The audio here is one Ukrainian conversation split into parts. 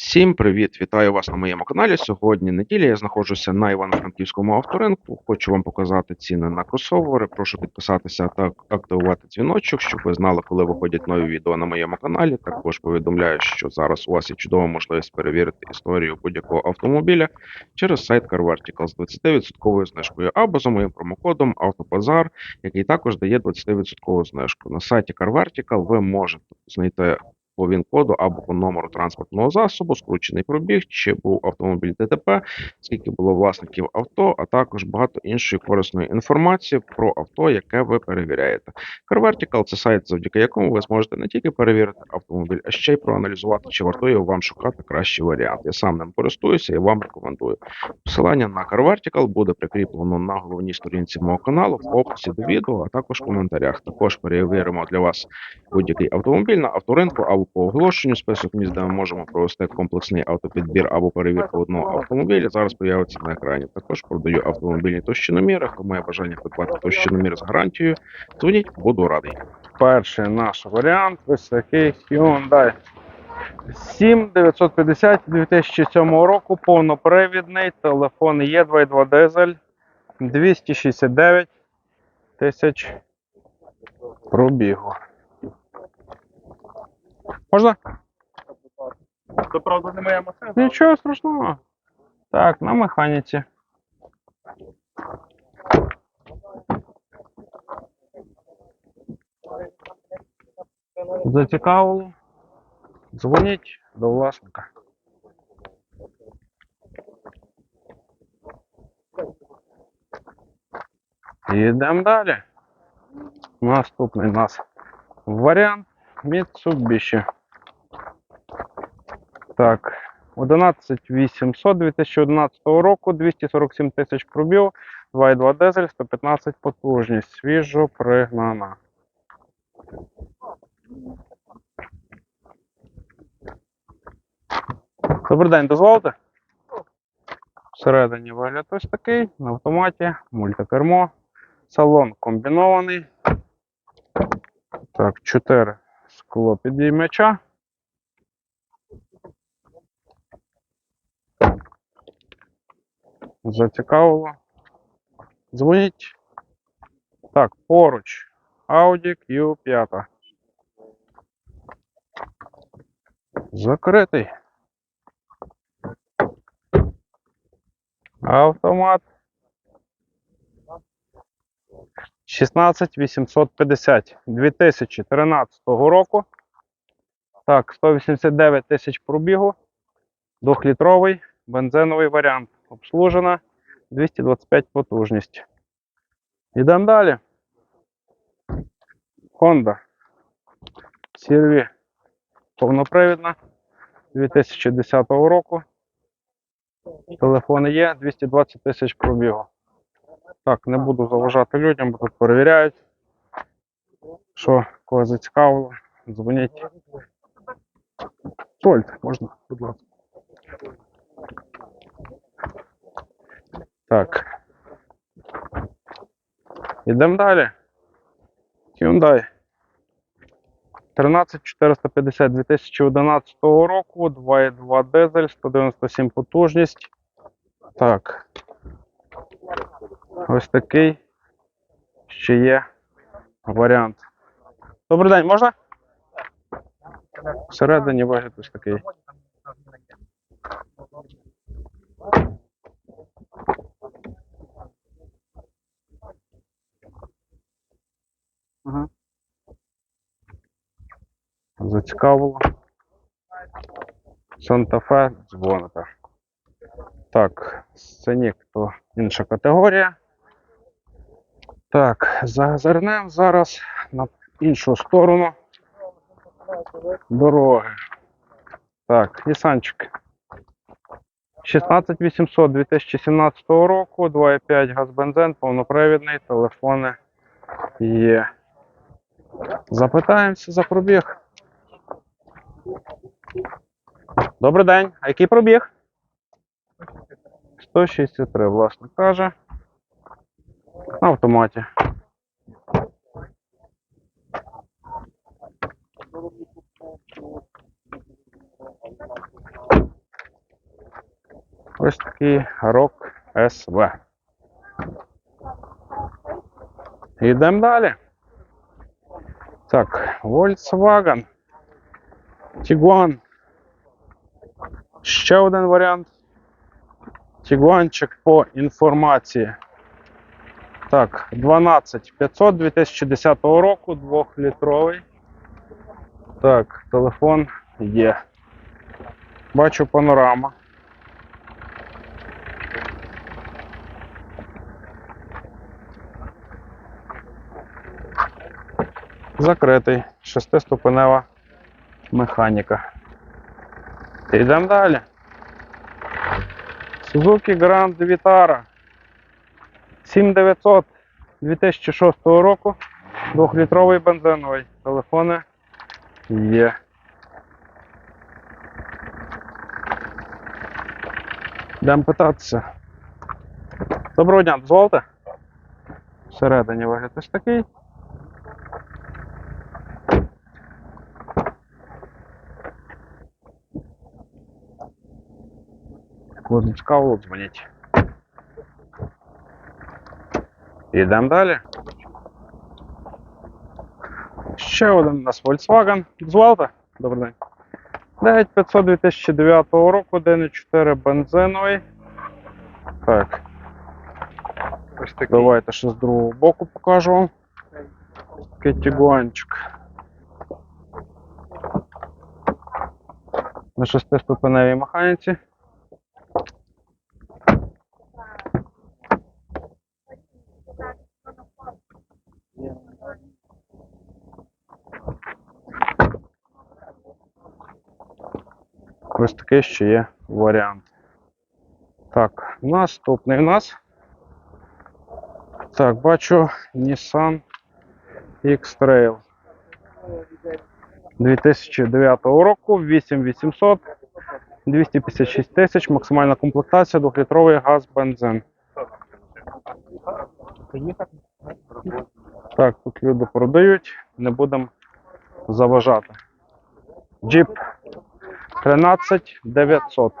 Всім привіт! Вітаю вас на моєму каналі. Сьогодні неділя. Я знаходжуся на Івано-Франківському авторинку. Хочу вам показати ціни на кросовери. Прошу підписатися та активувати дзвіночок, щоб ви знали, коли виходять нові відео на моєму каналі. Також повідомляю, що зараз у вас є чудова можливість перевірити історію будь-якого автомобіля через сайт CarVertical з 20% знижкою або за моїм промокодом Автопазар, який також дає 20% знижку. На сайті CarVertical ви можете знайти по ВІН-коду або по номеру транспортного засобу, скручений пробіг, чи був автомобіль ДТП, скільки було власників авто, а також багато іншої корисної інформації про авто, яке ви перевіряєте. CarVertical – це сайт, завдяки якому ви зможете не тільки перевірити автомобіль, а ще й проаналізувати, чи вартує вам шукати кращий варіант. Я сам ним користуюся і вам рекомендую. Посилання на CarVertical буде прикріплено на головній сторінці мого каналу в описі до відео, а також в коментарях. Також перевіримо для вас будь-який автомобіль на авторинку або по оголошенню список місць, де ми можемо провести комплексний автопідбір або перевірку одного автомобіля. Зараз появиться на екрані. Також продаю автомобільні товщиноміри. Хто має бажання придбати товщиномір з гарантією, дзвоніть, буду радий. Перший наш варіант такий Hyundai 7950 2007 року, повнопривідний, телефон є 2.2 дизель, 269 тисяч пробігу. Можна? То правда не моя машина. Нічого страшного. Так, на механіці. Зацікавило? Дзвоніть до власника. Йдемо далі. Наступний у нас варіант Mitsubishi. Так, 11800 2011 року, 247 тисяч пробіг, 2,2 дизель, 115 потужність, свіжо пригнана. Добрий день, дозволите? Всередині вигляд ось такий, на автоматі, мультикермо, салон комбінований. Так, 4 скло підіймача. Зацікавило. Дзвоніть. Так, поруч. Audi Q5. Закритий. Автомат. 16850 2013 року. Так, 189 тисяч пробігу. Двохлітровий бензиновий варіант. Обслужена 225 потужність. Йдемо далі. Honda CRV повнопривідна 2010 року. Телефони є 220 тисяч пробігу. Так, не буду заважати людям, бо тут перевіряють. Що, кого зацікавило, дзвоніть. Сольт, можна, будь ласка. Так. Йдемо далі. Hyundai. 13450 2011 року, 2,2 дизель, 197 потужність. Так. Ось такий ще є варіант. Добрий день, можна? Всередині вигляд ось такий. Ага. Зацікавило. Санта-Фе дзвоните. Так, сценік то інша категорія. Так, зазирнемо зараз на іншу сторону дороги. Так, Нісанчик. 16800 2017 року, 2,5 газ бензин, повнопривідний, телефони є. Запитаємося за пробіг. Добрий день. А який пробіг? 163, власник каже. На автоматі. Ось такий рок СВ. Йдемо далі. Так, Volkswagen. Tiguan. Ще один варіант. Тігуанчик по інформації. Так, 12500 2010 року, 2-літровий. Так, телефон є. Бачу панорама. Закритий. Шестиступенева механіка. Йдемо далі. Suzuki Grand Vitara 7900 2006 року. Двохлітровий бензиновий. Телефони є. Йдемо питатися. Доброго дня, дозвольте? Всередині вигляд ось такий. Кому цікаво, дзвоніть. Йдемо далі. Ще один у нас Volkswagen. Дозвольте? Добрий день. 9500 2009 року, 1.4 бензиновий. Так, Ось такий. давайте ще з другого боку покажу вам. Такий тігуанчик. На шестиступеневій механіці. Ось такий ще є варіант. Так, наступний у нас. Так, бачу Nissan X-Trail 2009 року, 8800, 256 тисяч, максимальна комплектація, 2-літровий газ, бензин. Так, тут люди продають, не будемо заважати. Jeep 13900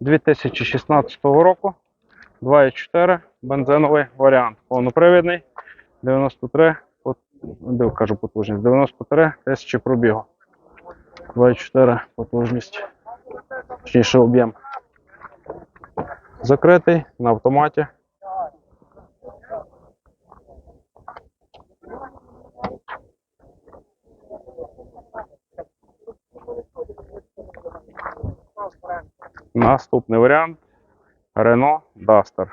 2016 року. 2,4 бензиновий варіант. Повнопривідний. 93, де кажу потужність, 93 тисячі пробігу. 2,4 потужність. Точніше об'єм. Закритий на автоматі. Наступний варіант Renault Duster.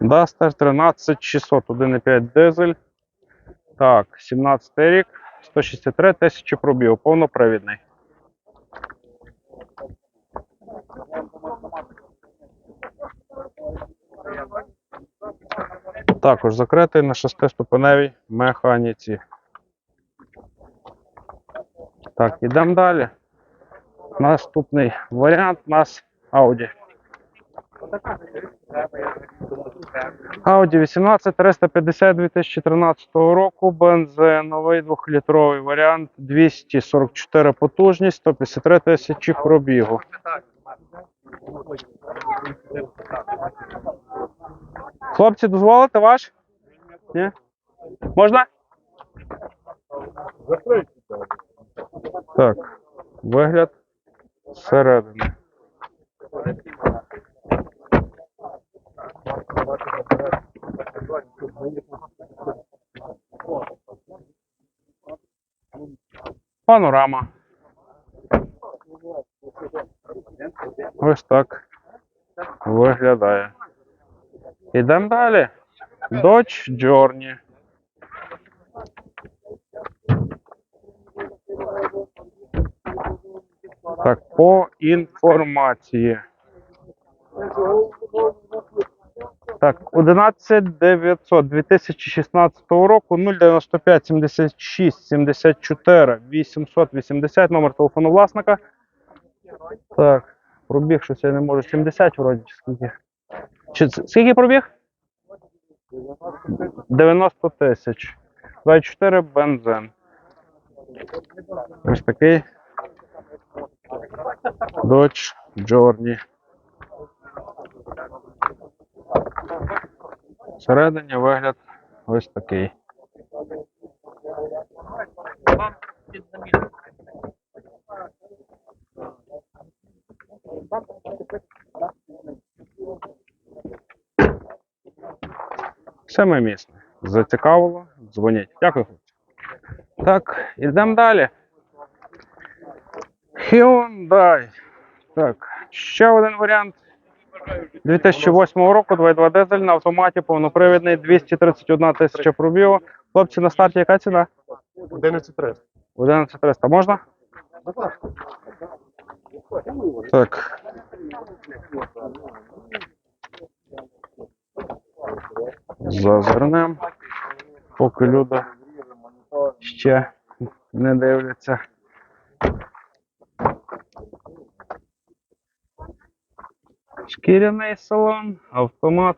Duster 13600, 1,5 дизель. Так, 17 рік, 163 тисячі пробігу, повнопривідний. Також закритий на шестиступеневій механіці. Так, ідемо далі. Наступний варіант у нас Audi. Audi 18 350 2013 року, бензиновий 2-літровий варіант, 244 потужність, 153 тисячі пробігу. Хлопці, дозволите ваш? Ні? Можна? Так, вигляд зсередини. Панорама. Ось так виглядає. Ідемо далі. Dodge Journey. Так, по інформації. Так, 11900 2016 року 095 76 74 880 номер телефону власника. Так, пробіг щось я не можу. 70 вроді скільки. Чи скільки пробіг? 90 тисяч. 24 бензин. Ось такий Dodge Journey. Всередині вигляд ось такий. Семимісне. Зацікавило? Дзвоніть. Дякую. Так, ідемо далі. Hyundai. Так, ще один варіант. 2008 року 2.2 дизель на автоматі повнопривідний 231 тисяча пробігу. Хлопці, на старті яка ціна? 11.300. 11300 можна? Так. Зазирнем. Поки люди ще не дивляться. Шкіряний салон, автомат,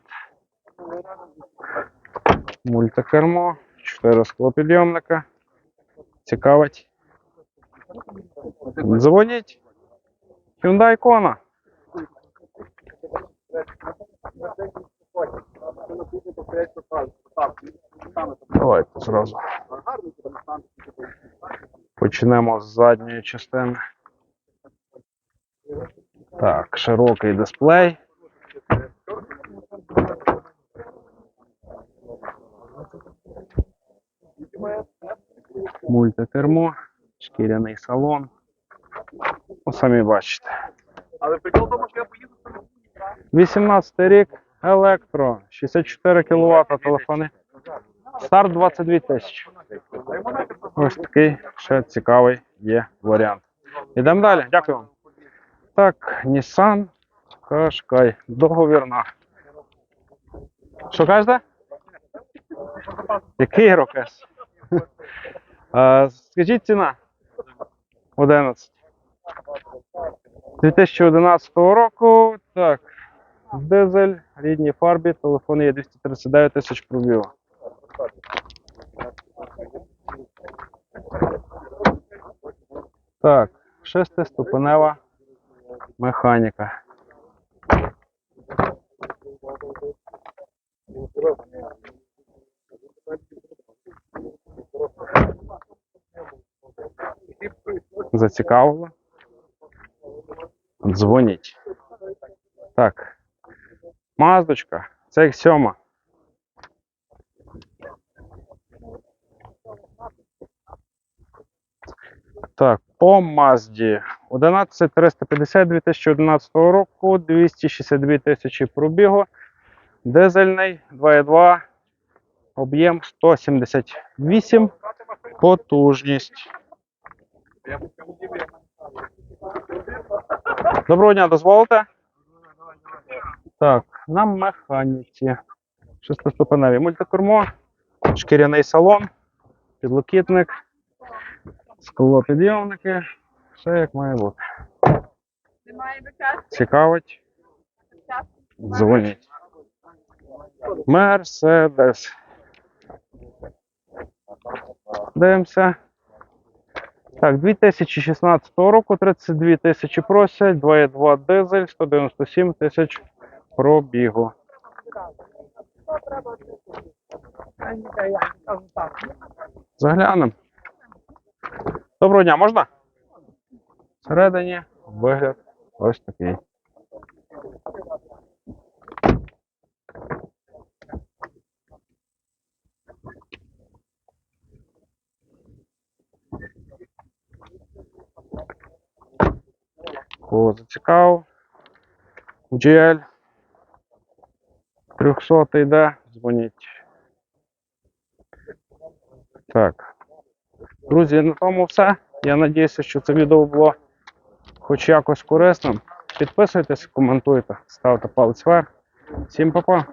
мультикермо, 4 склопідйомника. Цікавить. Дзвоніть. Hyundai Kona. Давайте зразу. Почнемо з задньої частини. Так, широкий дисплей. Мультикермо, шкіряний салон. Ну, самі бачите. Але прикол тому, що я поїду 18 рік, електро, 64 кВт телефони. Старт 22 тисячі. Ось такий ще цікавий є варіант. Ідемо далі. Дякую вам. Так, Nissan Qashqai. Договірна. Що кажете? Який рокес? Скажіть ціна. 11. 2011 року. Так. Дизель, рідній фарбі, телефон є 239 тисяч пробігу. Так, шестиступенева механіка. Зацікавило? Дзвоніть. Так. Маздочка. Це як сьома. Так, по Мазді 11350 2011 року, 262 тисячі пробігу. Дизельний 2.2, об'єм 178, потужність. Доброго дня, дозволите? Так, на механіці. Шестиступеневі мультикермо, шкіряний салон, підлокітник, склопідйомники. Все як має бути. Немає час. Цікавить. Дзвоніть. Мерседес. Дивимося. Так, 2016 року 32 тисячі просять, 2,2 дизель, 197 тисяч пробігу. Заглянемо. Доброго дня, можна? Всередині вигляд ось такий. Кого зацікавив? GL 300 йде, дзвоніть. Так. Друзі, на тому все. Я надіюся, що це відео було хоч якось корисним. Підписуйтесь, коментуйте, ставте палець вверх. Всім па-па!